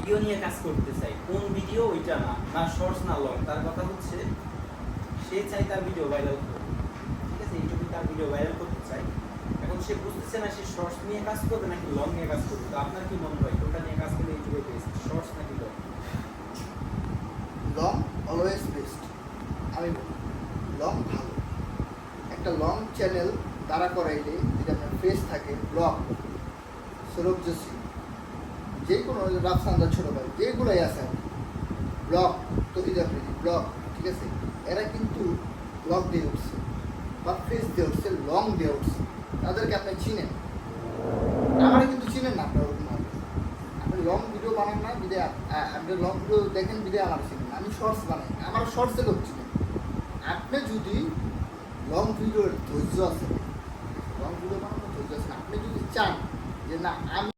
Video নিয়ে কাজ করতে চাই। কোন ভিডিও, ওইটা না। না শর্টস না লং তার কথা হচ্ছে, সে চাই তার ভিডিও ভাইরাল করবে ঠিক আছে? ইউটিউবে তার ভিডিও ভাইরাল করতে চাই। এখন সে বুঝতেছে না সে শর্টস নিয়ে কাজ করবে নাকি লং নিয়ে কাজ করবে। তো আপনার কি মনে হয়, কোনটা নিয়ে কাজ করলে ইউটিউবে বেস্ট শর্টস নাকি লং লং অলওয়েজ বেস্ট আমি বলি লং ভালো। একটা লং চ্যানেল দাঁড়া করাইলে যেটা আপনার ফেস থাকে ব্লগ সৌরভ যোশী যে কোনো রাফসান্দা ছোটো ভাই, যেগুলোই আছে ব্লগ তৈরি আফ্রিদি ব্লগ ঠিক আছে? এরা কিন্তু ব্লক দিয়ে উঠছে, বা ফেস দিয়ে উঠছে লং দিয়ে উঠছে। তাদেরকে আপনি চিনেন? আমার কিন্তু চিনেন না, আপনার ওরকম। আপনি লং ভিডিও বানান না ভিডিও আপনি লং ভিডিও দেখেন ভিডিও আমার চিনেন আমি শর্টস বানাই আমার শর্টসে লোক চিনেন আপনি যদি লং ভিডিওর ধৈর্য আছে লং ভিডিও বানানোর ধৈর্য আছে আপনি যদি চান যে না, আমি